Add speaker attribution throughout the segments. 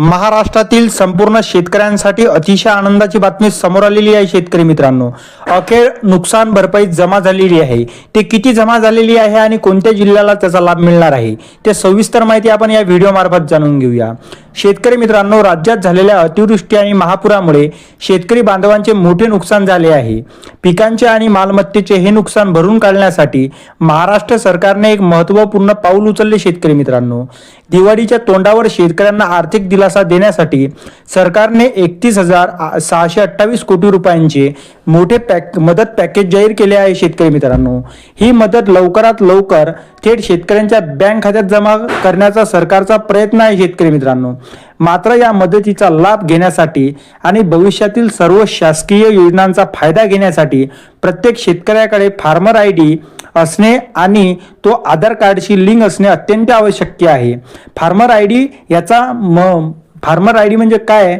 Speaker 1: महाराष्ट्रातील संपूर्ण शेतकऱ्यांसाठी अतिशय आनंदाची बातमी समोर आलेली आहे शेतकरी मित्रांनो. अखेर नुकसान भरपाई जमा झालेली आहे. ते किती जमा झालेली आहे आणि कोणत्या जिल्ह्याला त्याचा लाभ मिळणार आहे? ते सविस्तर माहिती आपण या व्हिडिओ मार्फत जाणून घेऊया. शेतकरी मित्रांनो राज्यात झालेल्या अतिवृष्टी आणि महापुरामुळे शेतकरी बांधवांचे मोठे नुकसान झाले आहे. पिकांचे आणि मालमत्तेचे हे नुकसान भरून काढण्यासाठी महाराष्ट्र सरकारने एक महत्त्वपूर्ण पाऊल उचलले शेतकरी मित्रांनो. दिवाळीच्या तोंडावर शेतकऱ्यांना आर्थिक दिलासा देण्यासाठी सरकारने एकतीस हजार सहाशे अठ्ठावीस कोटी रुपयांचे मोठे पॅक मदत पॅकेज जाहीर केले आहे शेतकरी मित्रांनो. ही मदत लवकरात लवकर थेट शेतकऱ्यांच्या बँक खात्यात जमा करण्याचा सरकारचा प्रयत्न आहे शेतकरी मित्रांनो. मात्र या मदतीचा लाभ घेण्यासाठी आणि भविष्यातील सर्व शासकीय योजनांचा फायदा घेण्यासाठी प्रत्येक शेतकऱ्याकडे फार्मर आय डी असणे आणि तो आधार कार्डशी लिंक असणे अत्यंत आवश्यक आहे. फार्मर आय डी याचा म फार्मर आय डी म्हणजे काय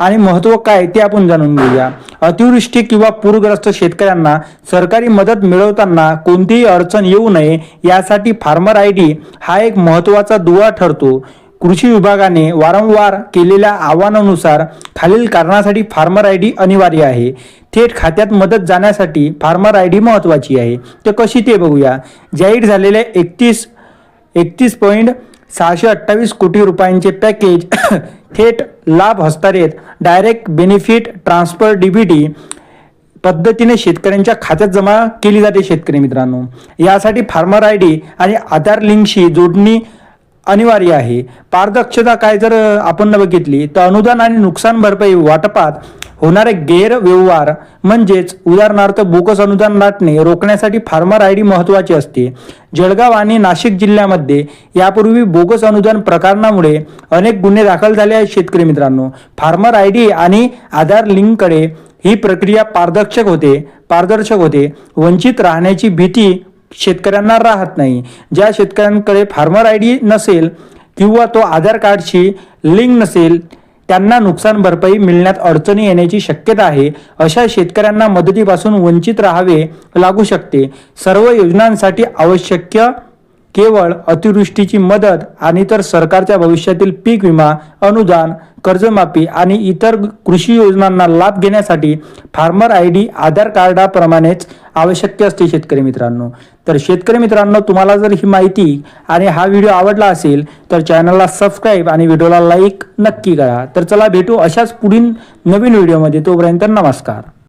Speaker 1: आणि महत्त्व काय ते आपण जाणून घेऊया. अतिवृष्टी किंवा पूरग्रस्त शेतकऱ्यांना सरकारी मदत मिळवताना कोणतीही अडचण येऊ नये यासाठी फार्मर आय डी हा एक महत्त्वाचा दुवा ठरतो. कृषी विभागाने वारंवार केलेल्या आव्हानानुसार खालील कारणासाठी फार्मर आय डी अनिवार्य आहे. थेट खात्यात मदत जाण्यासाठी फार्मर आय डी महत्त्वाची आहे. तर कशी ते बघूया. जाहीर झालेल्या एकतीस एकतीस पॉईंट सहाशे अठ्ठावीस कोटी रुपयांचे पॅकेज थेट लाभ हस्तारेत डायरेक्ट बेनिफिट ट्रान्सफर डीबीटी पद्धतीने शेतकऱ्यांच्या खात्यात जमा केली जाते शेतकरी मित्रांनो. यासाठी फार्मर आय डी आणि आधार लिंकशी जोडणी अनिवार्य आहे. पारदर्शकता काय जर आपण बघितली तर अनुदान आणि नुकसान भरपाई वाटपात होणारे गैरव्यवहार म्हणजेच उदाहरणार्थ बोगस अनुदान लाटणे रोखण्यासाठी फार्मर आय डी महत्वाची असते. जळगाव आणि नाशिक जिल्ह्यामध्ये यापूर्वी बोगस अनुदान प्रकरणामुळे अनेक गुन्हे दाखल झाले आहेत शेतकरी मित्रांनो. फार्मर आय डी आणि आधार लिंककडे ही प्रक्रिया पारदर्शक होते पारदर्शक होते. वंचित राहण्याची भीती शेतकऱ्यांना राहत नाही. ज्या शेतकऱ्यांकडे फार्मर आय डी नसेल किंवा तो आधार कार्डशी लिंक नसेल त्यांना नुकसान भरपाई मिळण्यात अडचणी येण्याची शक्यता आहे. अशा शेतकऱ्यांना मदतीपासून वंचित राहावे लागू शकते. सर्व योजनांसाठी आवश्यक केवळ अतिवृष्टीची मदत आणि तर सरकारच्या भविष्यातील पीक विमा अनुदान कर्जमाफी आणि इतर कृषी योजनांना लाभ घेण्यासाठी फार्मर आय डी आधार कार्डाप्रमाणेच आवश्यक असते शेतकरी मित्रांनो. तर शेतकरी मित्रांनो तुम्हाला जर ही माहिती आणि हा व्हिडिओ आवडला असेल तर चॅनलला सबस्क्राईब आणि व्हिडिओला लाईक नक्की करा. तर चला भेटू अशाच पुढील नवीन व्हिडिओमध्ये. तोपर्यंत नमस्कार.